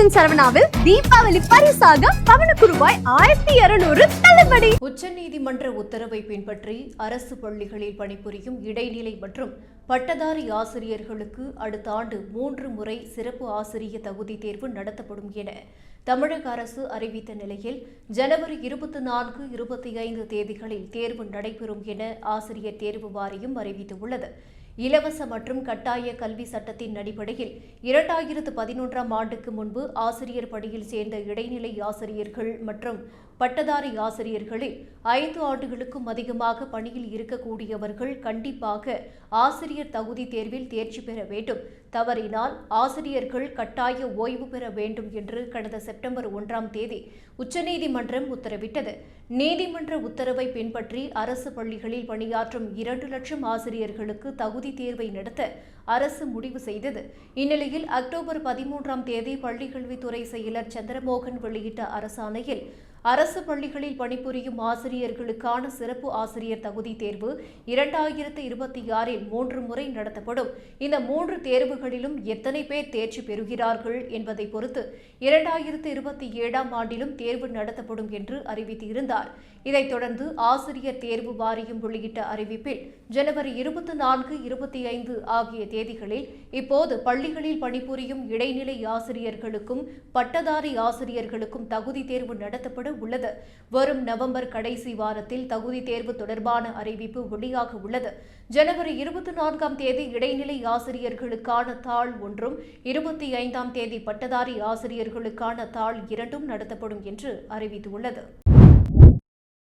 Junction சரவணாவில் Deepavali பரிசாக பவனுக்கு ரூபாய் ஆயிரத்தி இருநூறு தள்ளுபடி. உச்சநீதிமன்ற உத்தரவை பின்பற்றி அரசு பள்ளிகளில் பணிபுரியும் இடைநிலை மற்றும் பட்டதாரி ஆசிரியர்களுக்கு அடுத்த ஆண்டு மூன்று முறை சிறப்பு ஆசிரிய தகுதி தேர்வு நடத்தப்படும் என தமிழக அரசு அறிவித்த நிலையில் ஜனவரி இருபத்தி நான்கு இருபத்தி ஐந்து தேதிகளில் தேர்வு நடைபெறும் என ஆசிரியர் தேர்வு வாரியம் அறிவித்துள்ளது. இலவச மற்றும் கட்டாய கல்வி சட்டத்தின் அடிப்படையில் இரண்டாயிரத்து பதினொன்றாம் ஆண்டுக்கு முன்பு ஆசிரியர் பணியில் சேர்ந்த இடைநிலை ஆசிரியர்கள் மற்றும் பட்டதாரி ஆசிரியர்களில் ஐந்து ஆண்டுகளுக்கும் அதிகமாக பணியில் இருக்கக்கூடியவர்கள் கண்டிப்பாக ஆசிரியர் தகுதி தேர்வில் தேர்ச்சி பெற வேண்டும். தவறினால் ஆசிரியர்கள் கட்டாய ஓய்வு பெற வேண்டும் என்று கடந்த செப்டம்பர் ஒன்றாம் தேதி உச்சநீதிமன்றம் உத்தரவிட்டது. நீதிமன்ற உத்தரவை பின்பற்றி அரசு பள்ளிகளில் பணியாற்றும் இரண்டு லட்சம் ஆசிரியர்களுக்கு தகுதி தேர்வை நடத்த அரசு முடிவு செய்தது. இந்நிலையில் அக்டோபர் பதிமூன்றாம் தேதி பள்ளிக்கல்வித்துறை செயலர் சந்திரமோகன் வெளியிட்ட அரசாணையில் அரசு பள்ளிகளில் பணிபுரியும் ஆசிரியர்களுக்கான சிறப்பு ஆசிரியர் தகுதி தேர்வு இரண்டாயிரத்து இருபத்தி ஆறில் மூன்று முறை நடத்தப்படும். இந்த மூன்று தேர்வுகளிலும் எத்தனை பேர் தேர்ச்சி பெறுகிறார்கள் என்பதை பொறுத்து இரண்டாயிரத்து இருபத்தி ஏழாம் ஆண்டிலும் தேர்வு நடத்தப்படும் என்று அறிவித்திருந்தார். இதைத் தொடர்ந்து ஆசிரியர் தேர்வு வாரியம் வெளியிட்ட அறிவிப்பில் ஜனவரி இருபத்தி நான்கு இருபத்தி ஐந்து ஆகிய தேதிகளில் இப்போது பள்ளிகளில் பணிபுரியும் இடைநிலை ஆசிரியர்களுக்கும் பட்டதாரி ஆசிரியர்களுக்கும் தகுதி தேர்வு நடத்தப்படும் நடத்தப்பட உள்ளது. வரும் நவம்பர் கடைசி வாரத்தில் தகுதி தேர்வு தொடர்பான அறிவிப்பு வெளியாக உள்ளது. ஜனவரி இருபத்தி நான்காம் தேதி இடைநிலை ஆசிரியர்களுக்கான தாள் ஒன்றும் இருபத்தி ஐந்தாம் தேதி பட்டதாரி ஆசிரியர்களுக்கான தாள் இரண்டும் நடத்தப்படும் என்று அறிவித்துள்ளது.